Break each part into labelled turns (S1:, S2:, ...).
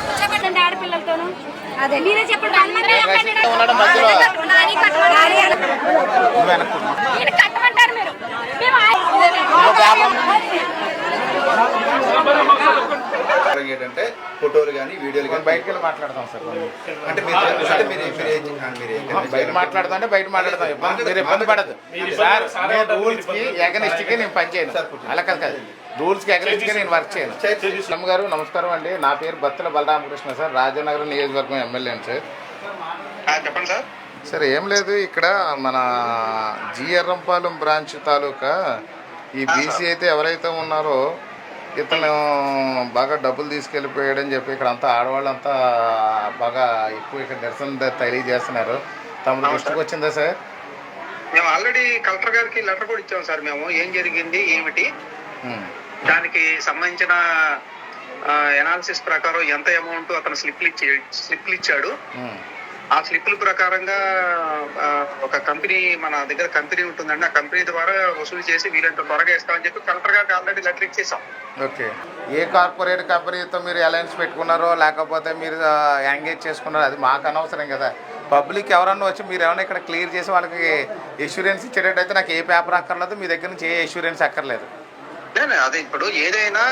S1: కూర్చోబెట్టండి ఆడపిల్లలతోను. అదే. మీరే చెప్పండి కట్టమంటారు. మీరు. మేము
S2: ఏంటంటే ఫోటోలు కానీ వీడియోలు కానీ
S3: బయటికి వెళ్ళి మాట్లాడదాం సార్.
S2: అంటే మీరు అంటే మీరు
S3: బయట మాట్లాడదాం అంటే బయట మాట్లాడదాం ఇబ్బంది- మీరు ఇబ్బంది పడదు సార్ నేను రూల్స్కి ఎగనిస్ట్కి నేను పని చేయను. అలా కాదు కాదు. రూల్స్కి ఎగనిస్ట్కి నేను వర్క్ చేయను. శ్రమ్ గారు నమస్కారం అండి. నా పేరు బత్తుల బలరామకృష్ణ సార్. రాజనగరం నియోజకవర్గం ఎమ్మెల్యే సార్.
S2: చెప్పండి సార్.
S3: సార్ ఏం లేదు ఇక్కడ మన జిఎర్రంపాలెం బ్రాంచ్ తాలూకా ఈ బీసీ అయితే ఎవరైతే ఉన్నారో ఇతను బాగా డబ్బులు తీసుకెళ్ళిపోయాడని చెప్పి ఇక్కడ అంతా ఆడవాళ్ళంతా బాగా ఎక్కువ ఇక్కడ నిరసన తెలియజేస్తున్నారు. తమ దృష్టికి వచ్చిందా సార్?
S4: మేము ఆల్రెడీ కలెక్టర్ గారికి లెటర్ కూడా ఇచ్చాం సార్ మేము. ఏం జరిగింది ఏమిటి. దానికి సంబంధించిన ఎనాలిసిస్ ప్రకారం ఎంత అమౌంట్ అతను స్లిప్లు ఇచ్చి స్లిప్లు ఇచ్చాడు. ఆ స్లిప్పుల ప్రకారంగా ఒక కంపెనీ మన దగ్గర కంపెనీ ఉంటుందండి. ఆ కంపెనీ ద్వారా వసూలు చేసి వీరంత త్వరగా ఇస్తామని చెప్పి కలెక్టర్ గారికి ఆల్రెడీ లెటర్ ఇచ్చేసాం.
S3: ఓకే. ఏ కార్పొరేట్ కంపెనీతో మీరు అలయన్స్ పెట్టుకున్నారో లేకపోతే మీరు ఎంగేజ్ చేసుకున్నారో అది మాకు అనవసరం కదా. పబ్లిక్ ఎవరన్నా వచ్చి మీరు ఏమైనా ఇక్కడ క్లియర్ చేసి వాళ్ళకి ఇన్సూరెన్స్ ఇచ్చేటట్టయితే నాకు ఏ పేపర్ అక్కర్లేదు మీ దగ్గర నుంచి ఏ ఇన్సూరెన్స్ అక్కర్లేదు.
S4: ఇప్పుడు ఏదైనా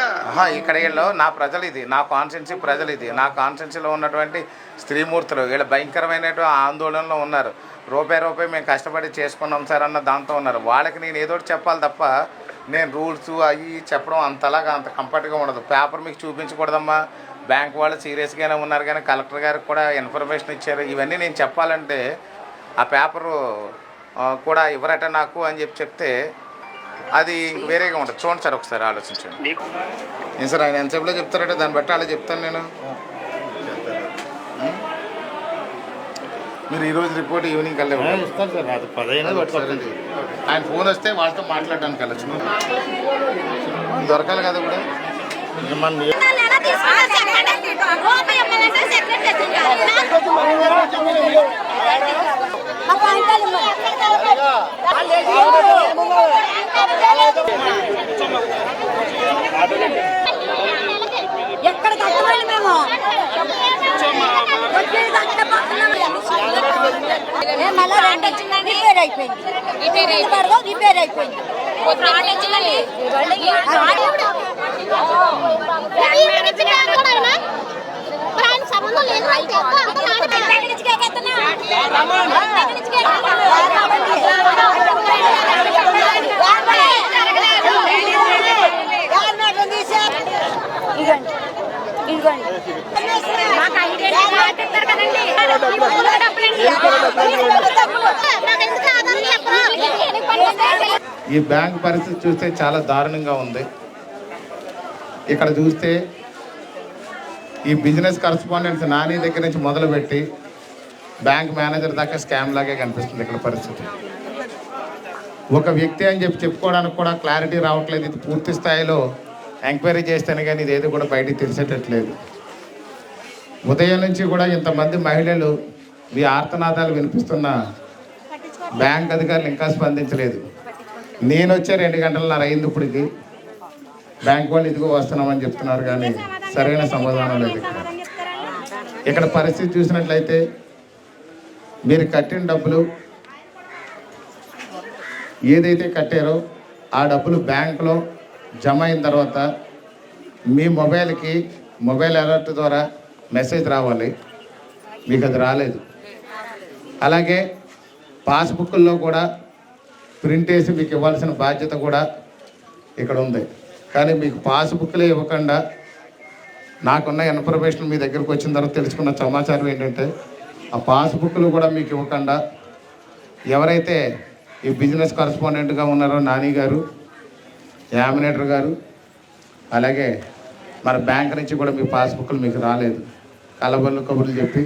S3: ఇక్కడ వీళ్ళు నా ప్రజలు ఇది. నా కాన్స్టెన్సీ ప్రజలు ఇది. నా కాన్స్టెన్సీలో ఉన్నటువంటి స్త్రీమూర్తులు వీళ్ళు భయంకరమైనటువంటి ఆందోళనలో ఉన్నారు. రూపాయి రూపాయి మేము కష్టపడి చేసుకున్నాం సార్ అన్న దాంతో ఉన్నారు. వాళ్ళకి నేను ఏదో ఒకటి చెప్పాలి తప్ప నేను రూల్స్ అవి చెప్పడం అంతలాగా అంత కంఫర్ట్గా ఉండదు. పేపర్ మీకు చూపించకూడదమ్మా. బ్యాంక్ వాళ్ళు సీరియస్గానే ఉన్నారు కానీ కలెక్టర్ గారికి కూడా ఇన్ఫర్మేషన్ ఇచ్చారు. ఇవన్నీ నేను చెప్పాలంటే ఆ పేపరు కూడా ఇవ్వరట నాకు అని చెప్పి చెప్తే అది వేరేగా ఉంటుంది చూడండి సార్ ఒకసారి ఆలోచించండి ఏం సార్ ఆయన ఎంతసేపులో చెప్తారంటే దాన్ని బట్టి అలా చెప్తాను నేను? మీరు ఈరోజు రిపోర్ట్ ఈవినింగ్ కల్లా.
S5: ఇస్తాను సార్ అది.
S3: ఆయన ఫోన్ వస్తే వాళ్ళతో మాట్లాడడానికి వెళ్ళచ్చు దొరకాలి కదా కూడా
S5: మన
S1: ఎక్కడ కట్టవాలి మేము రిపేర్ అయిపోయింది రిపేర్ అయిపోయింది వచ్చిందండి మాకు ఐడెంటిటీ కార్డు ఇస్తారు కదండి.
S3: ఈ బ్యాంక్ పరిస్థితి చూస్తే చాలా దారుణంగా ఉంది. ఇక్కడ చూస్తే ఈ బిజినెస్ కరస్పాండెంట్స్ నాని దగ్గర నుంచి మొదలుపెట్టి బ్యాంక్ మేనేజర్ దాకా స్కామ్ లాగే కనిపిస్తుంది ఇక్కడ పరిస్థితి. ఒక వ్యక్తి అని చెప్పి చెప్పుకోవడానికి కూడా క్లారిటీ రావట్లేదు. ఇది పూర్తి స్థాయిలో ఎంక్వైరీ చేస్తేనే కానీ ఇది ఏది కూడా బయటికి తెలిసేటట్లేదు. ఉదయం నుంచి కూడా ఇంతమంది మహిళలు మీ ఆర్తనాదాలు వినిపిస్తున్న బ్యాంక్ అధికారులు ఇంకా స్పందించలేదు. నేను వచ్చే రెండు గంటలన్నర అయింది ఇప్పటికి బ్యాంక్ వాళ్ళు ఇదిగో వస్తున్నామని చెప్తున్నారు కానీ సరైన సమాధానం లేదు ఇక్కడ. ఇక్కడ పరిస్థితి చూసినట్లయితే మీరు కట్టిన డబ్బులు ఏదైతే కట్టారో ఆ డబ్బులు బ్యాంకులో జమ అయిన తర్వాత మీ మొబైల్కి మొబైల్ అలర్ట్ ద్వారా మెసేజ్ రావాలి. మీకు అది రాలేదు. అలాగే పాస్బుక్ల్లో కూడా ప్రింట్ వేసి మీకు ఇవ్వాల్సిన బాధ్యత కూడా ఇక్కడ ఉంది. కానీ మీకు పాస్బుక్లే ఇవ్వకుండా నాకున్న ఇన్ఫర్మేషన్ మీ దగ్గరకు వచ్చిన తర్వాత తెలుసుకున్న సమాచారం ఏంటంటే ఆ పాస్బుక్లు కూడా మీకు ఇవ్వకుండా ఎవరైతే ఈ బిజినెస్ కరస్పాండెంట్గా ఉన్నారో నాని గారు యామినేటర్ గారు అలాగే మన బ్యాంక్ నుంచి కూడా మీ పాస్బుక్లు మీకు రాలేదు. కలబొల్లు కబుర్లు చెప్పి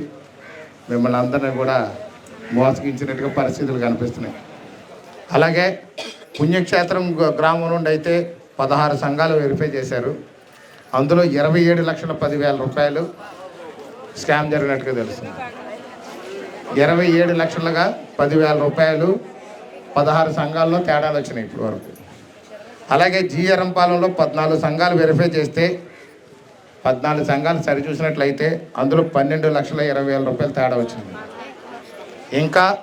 S3: మిమ్మల్ని అందరినీ కూడా మోసగించినట్టుగా పరిస్థితులు కనిపిస్తున్నాయి. అలాగే పుణ్యక్షేత్రం గ్రామం నుండి అయితే పదహారు సంఘాలు వెరిఫై చేశారు. అందులో ఇరవై ఏడు లక్షల పదివేల రూపాయలు స్కామ్ జరిగినట్టుగా తెలుస్తుంది. ఇరవై ఏడు లక్షలుగా పదివేల రూపాయలు పదహారు సంఘాల్లో తేడాలు వచ్చినాయి ఇప్పటి వరకు అలాగే జీఎరం పాలెంలో పద్నాలుగు సంఘాలు వెరిఫై చేస్తే పద్నాలుగు సంఘాలు సరిచూసినట్లయితే అందులో పన్నెండు లక్షల ఇరవై వేల రూపాయలు తేడా వచ్చింది. ఇంకా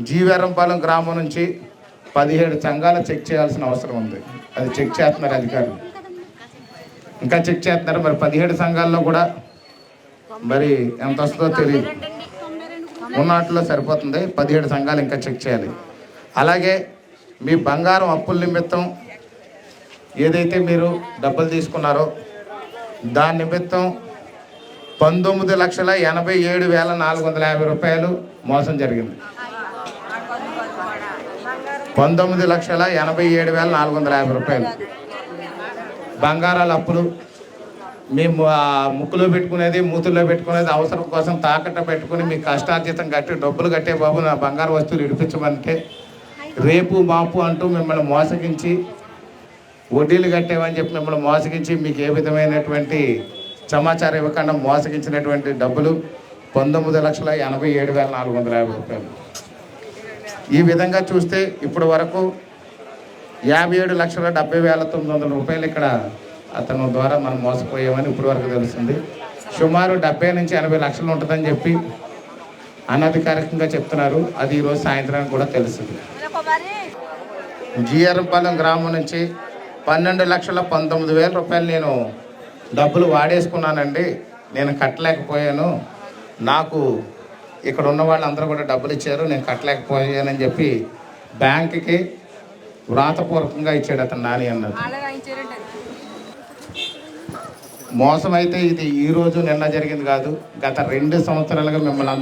S3: జీవెరంపాలెం గ్రామం నుంచి పదిహేడు సంఘాలు చెక్ చేయాల్సిన అవసరం ఉంది. అది చెక్ చేస్తున్నారు అధికారులు. ఇంకా చెక్ చేస్తున్నారు. మరి పదిహేడు సంఘాల్లో కూడా మరి ఎంత వస్తుందో తెలియదు. ఉన్నట్లో సరిపోతుంది. పదిహేడు సంఘాలు ఇంకా చెక్ చేయాలి. అలాగే మీ బంగారం అప్పుల నిమిత్తం ఏదైతే మీరు డబ్బులు తీసుకున్నారో దాని నిమిత్తం పంతొమ్మిది లక్షల ఎనభై ఏడు వేల నాలుగు వందల యాభై రూపాయలు మోసం జరిగింది. పంతొమ్మిది లక్షల ఎనభై ఏడు వేల నాలుగు వందల యాభై రూపాయలు. బంగారాల అప్పులు. మేము ముక్కులో పెట్టుకునేది మూతుల్లో పెట్టుకునేది అవసరం కోసం తాకట్ట పెట్టుకుని మీ కష్టార్జితం కట్టి డబ్బులు కట్టే బాబు నా బంగారు వస్తువులు ఇడిపించమంటే రేపు మాపు అంటూ మిమ్మల్ని మోసగించి వడ్డీలు కట్టేవని చెప్పి మిమ్మల్ని మోసగించి మీకు ఏ విధమైనటువంటి సమాచారం ఇవ్వకుండా మోసగించినటువంటి డబ్బులు పంతొమ్మిది లక్షల ఎనభై ఏడు వేల నాలుగు వందల యాభై రూపాయలు. ఈ విధంగా చూస్తే ఇప్పటి వరకు యాభై ఏడు లక్షల డెబ్బై వేల తొమ్మిది వందల రూపాయలు ఇక్కడ అతను ద్వారా మనం మోసపోయామని ఇప్పటి వరకు తెలుస్తుంది. సుమారు డెబ్బై నుంచి ఎనభై లక్షలు ఉంటుందని చెప్పి అనధికారికంగా చెప్తున్నారు. అది ఈరోజు సాయంత్రానికి కూడా తెలుస్తుంది. జిఆర్పాలెం గ్రామం నుంచి పన్నెండు లక్షల పంతొమ్మిది వేల రూపాయలు నేను డబ్బులు వాడేసుకున్నానండి. నేను కట్టలేకపోయాను. నాకు ఇక్కడ ఉన్న వాళ్ళందరూ కూడా డబ్బులు ఇచ్చారు. నేను కట్టలేకపోయానని చెప్పి బ్యాంక్కి వ్రాతపూర్వకంగా ఇచ్చాడు అతను నాని అన్నది మోసం అయితే ఇది ఈ రోజు నిన్న జరిగింది కాదు. గత రెండు సంవత్సరాలుగా మిమ్మల్ని